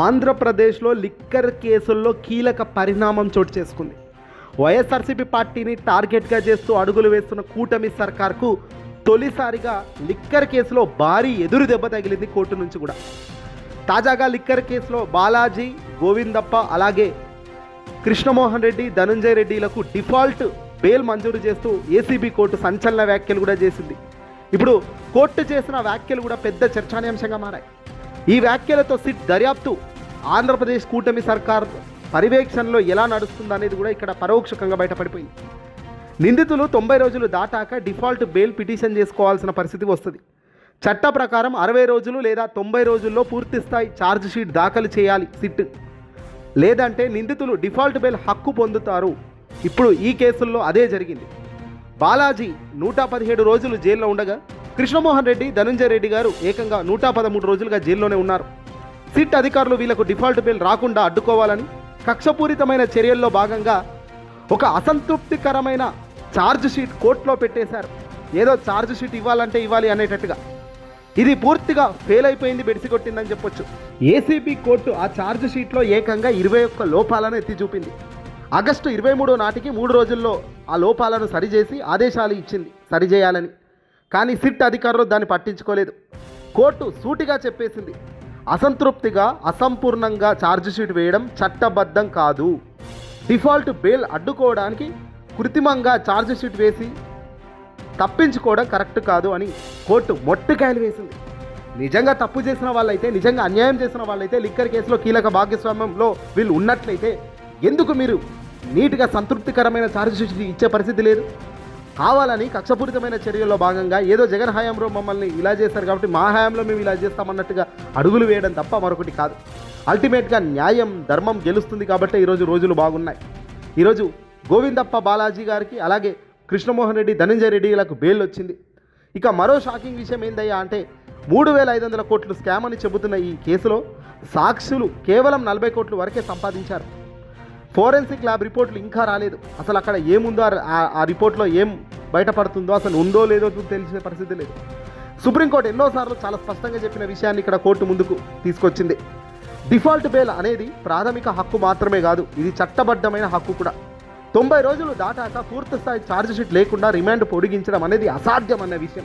ఆంధ్రప్రదేశ్లో లిక్కర్ కేసుల్లో కీలక పరిణామం చోటు చేసుకుంది. వైఎస్ఆర్సీపీ పార్టీని టార్గెట్గా చేస్తూ అడుగులు వేస్తున్న కూటమి సర్కార్కు తొలిసారిగా లిక్కర్ కేసులో భారీ ఎదురు దెబ్బ తగిలింది కోర్టు నుంచి కూడా. తాజాగా లిక్కర్ కేసులో బాలాజీ గోవిందప్ప అలాగే కృష్ణమోహన్ రెడ్డి ధనుంజయ రెడ్డిలకు డిఫాల్ట్ బెయిల్ మంజూరు చేస్తూ ఏసీబీ కోర్టు సంచలన వ్యాఖ్యలు కూడా చేసింది. ఇప్పుడు కోర్టు చేసిన వ్యాఖ్యలు కూడా పెద్ద చర్చానీయాంశంగా మారాయి. ఈ వ్యాఖ్యలతో సిట్ దర్యాప్తు. ఆంధ్రప్రదేశ్ కూటమి సర్కార్ పర్యవేక్షణలో ఎలా నడుస్తుంది అనేది కూడా ఇక్కడ పరోక్షకంగా బయటపడిపోయింది. నిందితులు తొంభై రోజులు దాటాక డిఫాల్ట్ బెయిల్ పిటిషన్ చేసుకోవాల్సిన పరిస్థితి వస్తుంది. చట్ట ప్రకారం అరవై రోజులు లేదా తొంభై రోజుల్లో పూర్తి స్థాయి ఛార్జ్ షీట్ దాఖలు చేయాలి సిట్. లేదంటే నిందితులు డిఫాల్ట్ బెయిల్ హక్కు పొందుతారు. ఇప్పుడు ఈ కేసుల్లో అదే జరిగింది. బాలాజీ నూట పదిహేడు రోజులు జైల్లో ఉండగా కృష్ణమోహన్ రెడ్డి ధనుంజయ రెడ్డి గారు ఏకంగా నూట పదమూడు రోజులుగా జైల్లోనే ఉన్నారు. సిట్ అధికారులు వీళ్ళకు డిఫాల్ట్ బిల్ రాకుండా అడ్డుకోవాలని కక్షపూరితమైన చర్యల్లో భాగంగా ఒక అసంతృప్తికరమైన ఛార్జ్ షీట్ కోర్టులో పెట్టేశారు. ఏదో ఛార్జ్ షీట్ ఇవ్వాలంటే ఇవ్వాలి అనేటట్టుగా. ఇది పూర్తిగా ఫెయిల్ అయిపోయింది బెడిసి కొట్టిందని చెప్పొచ్చు. ఏసీబీ కోర్టు ఆ ఛార్జ్ షీట్లో ఏకంగా ఇరవై ఒక్క లోపాలను ఎత్తి చూపింది ఆగస్టు ఇరవై మూడో నాటికి మూడు రోజుల్లో ఆ లోపాలను సరిచేసి ఆదేశాలు ఇచ్చింది సరిచేయాలని. కానీ సిట్ అధికారులు దాన్ని పట్టించుకోలేదు. కోర్టు సూటిగా చెప్పేసింది. అసంతృప్తిగా అసంపూర్ణంగా ఛార్జ్షీట్ వేయడం చట్టబద్ధం కాదు. డిఫాల్ట్ బెయిల్ అడ్డుకోవడానికి కృత్రిమంగా ఛార్జ్ షీట్ వేసి తప్పించుకోవడం కరెక్ట్ కాదు అని కోర్టు మొట్టికాయలు వేసింది. నిజంగా తప్పు చేసిన వాళ్ళైతే నిజంగా అన్యాయం చేసిన వాళ్ళైతే లిక్కర్ కేసులో కీలక భాగస్వామ్యంలో వీళ్ళు ఉన్నట్లయితే ఎందుకు మీరు నీట్గా సంతృప్తికరమైన ఛార్జ్ షీట్ ఇచ్చే పరిస్థితి లేదు? కావాలని కక్షపూరితమైన చర్యల్లో భాగంగా ఏదో జగన్ హయాంలో మమ్మల్ని ఇలా చేశారు కాబట్టి మా హయాంలో మేము ఇలా చేస్తామన్నట్టుగా అడుగులు వేయడం తప్ప మరొకటి కాదు. అల్టిమేట్గా న్యాయం ధర్మం గెలుస్తుంది కాబట్టి ఈరోజు రోజులు బాగున్నాయి. ఈరోజు గోవిందప్ప బాలాజీ గారికి అలాగే కృష్ణమోహన్ రెడ్డి ధనంజయ రెడ్డిలకు బెయిల్ వచ్చింది. ఇక మరో షాకింగ్ విషయం ఏందయ్యా అంటే మూడు వేల ఐదు వందల కోట్లు స్కామ్ అని చెబుతున్న ఈ కేసులో సాక్షులు కేవలం నలభై కోట్ల వరకే సంపాదించారు. ఫోరెన్సిక్ ల్యాబ్ రిపోర్ట్లు ఇంకా రాలేదు. అసలు అక్కడ ఏముందో ఆ- రిపోర్ట్లో ఏం బయటపడుతుందో అసలు ఉందో లేదో తెలిసిన పరిస్థితి లేదు. సుప్రీంకోర్టు ఎన్నోసార్లు చాలా స్పష్టంగా చెప్పిన విషయాన్ని ఇక్కడ కోర్టు ముందుకు తీసుకొచ్చింది. డిఫాల్ట్ బెయిల్ అనేది ప్రాథమిక హక్కు మాత్రమే కాదు ఇది చట్టబద్ధమైన హక్కు కూడా. తొంభై రోజులు దాటాక పూర్తి స్థాయి ఛార్జ్ షీట్ లేకుండా రిమాండ్ పొడిగించడం అనేది అసాధ్యం అన్న విషయం.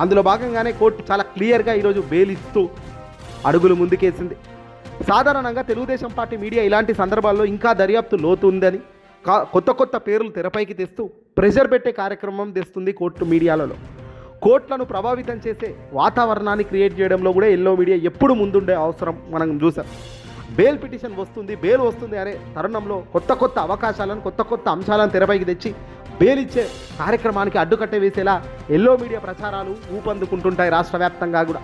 అందులో భాగంగానే కోర్టు చాలా క్లియర్గా ఈరోజు బెయిల్ ఇస్తూ అడుగులు ముందుకేసింది. సాధారణంగా తెలుగుదేశం పార్టీ మీడియా ఇలాంటి సందర్భాల్లో ఇంకా దర్యాప్తు లోతు ఉందని కొత్త కొత్త పేర్లు తెరపైకి తెస్తూ ప్రెషర్ పెట్టే కార్యక్రమం తెస్తుంది కోర్టు మీడియాలలో. కోర్టులను ప్రభావితం చేసే వాతావరణాన్ని క్రియేట్ చేయడంలో కూడా ఎల్లో మీడియా ఎప్పుడు ముందుండే అవసరం మనం చూసాం బెయిల్ పిటిషన్ వస్తుంది బెయిల్ వస్తుంది అనే తరుణంలో కొత్త కొత్త అవకాశాలను కొత్త కొత్త అంశాలను తెరపైకి తెచ్చి బెయిల్ ఇచ్చే కార్యక్రమానికి అడ్డుకట్ట వేసేలా ఎల్లో మీడియా ప్రచారాలు ఊపందుకుంటుంటాయి రాష్ట్ర వ్యాప్తంగా కూడా.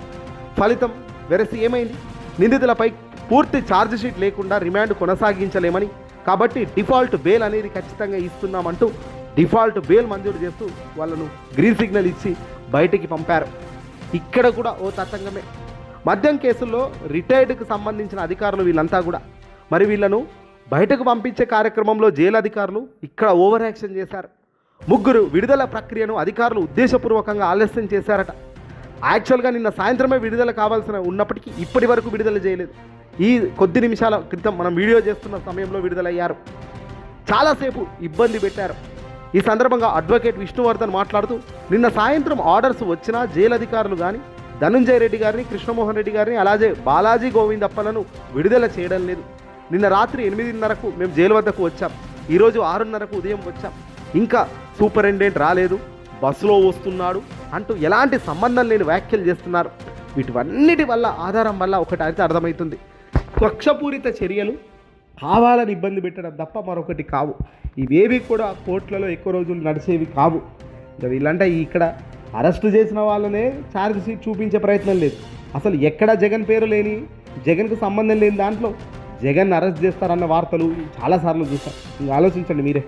ఫలితం వెరసి ఏమైంది? నిందితులపై పూర్తి ఛార్జ్ షీట్ లేకుండా రిమాండ్ కొనసాగించలేమని. కాబట్టి డిఫాల్ట్ బెయిల్ అనేది ఖచ్చితంగా ఇస్తున్నామంటూ డిఫాల్ట్ బెయిల్ మంజూరు చేస్తూ వాళ్ళను గ్రీన్ సిగ్నల్ ఇచ్చి బయటికి పంపారు. ఇక్కడ కూడా ఓ తతంగమే. మద్యం కేసుల్లో రిటైర్డ్కి సంబంధించిన అధికారులు వీళ్ళంతా కూడా. మరి వీళ్ళను బయటకు పంపించే కార్యక్రమంలో జైలు అధికారులు ఇక్కడ ఓవర్ యాక్షన్ చేశారు. ముగ్గురు విడుదల ప్రక్రియను అధికారులు ఉద్దేశపూర్వకంగా ఆలస్యం చేశారట. యాక్చువల్గా నిన్న సాయంత్రమే విడుదల కావాల్సిన ఉన్నప్పటికీ ఇప్పటి వరకు విడుదల చేయలేదు. ఈ కొద్ది నిమిషాల క్రితం మనం వీడియో చేస్తున్న సమయంలో విడుదలయ్యారు. చాలాసేపు ఇబ్బంది పెట్టారు. ఈ సందర్భంగా అడ్వకేట్ విష్ణువర్ధన్ మాట్లాడుతూ నిన్న సాయంత్రం ఆర్డర్స్ వచ్చినా జైలు అధికారులు కానీ ధనుంజయ రెడ్డి గారిని కృష్ణమోహన్ రెడ్డి గారిని అలాగే బాలాజీ గోవిందప్పలను విడుదల చేయడం లేదు. నిన్న రాత్రి ఎనిమిదిన్నరకు మేము జైలు వద్దకు వచ్చాం. ఈరోజు ఆరున్నరకు ఉదయం వచ్చాం. ఇంకా సూపరింటెండెంట్ రాలేదు. బస్సులో వస్తున్నాడు. అంటూ ఎలాంటి సంబంధం లేని వ్యాఖ్యలు చేస్తున్నారు. వీటివన్నిటి వల్ల ఆధారం వల్ల ఒకటి అయితే అర్థమవుతుంది. కక్షపూరిత చర్యలు భావాలను ఇబ్బంది పెట్టడం తప్ప మరొకటి కావు. ఇవేవి కూడా కోర్టులలో ఎక్కువ రోజులు నడిచేవి కావు. ఇక వీళ్ళంటే ఇక్కడ అరెస్టు చేసిన వాళ్ళనే ఛార్జ్ షీట్ చూపించే ప్రయత్నం లేదు. అసలు ఎక్కడ జగన్ పేరు లేని జగన్కు సంబంధం లేని దాంట్లో జగన్ అరెస్ట్ చేస్తారన్న వార్తలు చాలాసార్లు చూసాం ఇంకా ఆలోచించండి మీరే.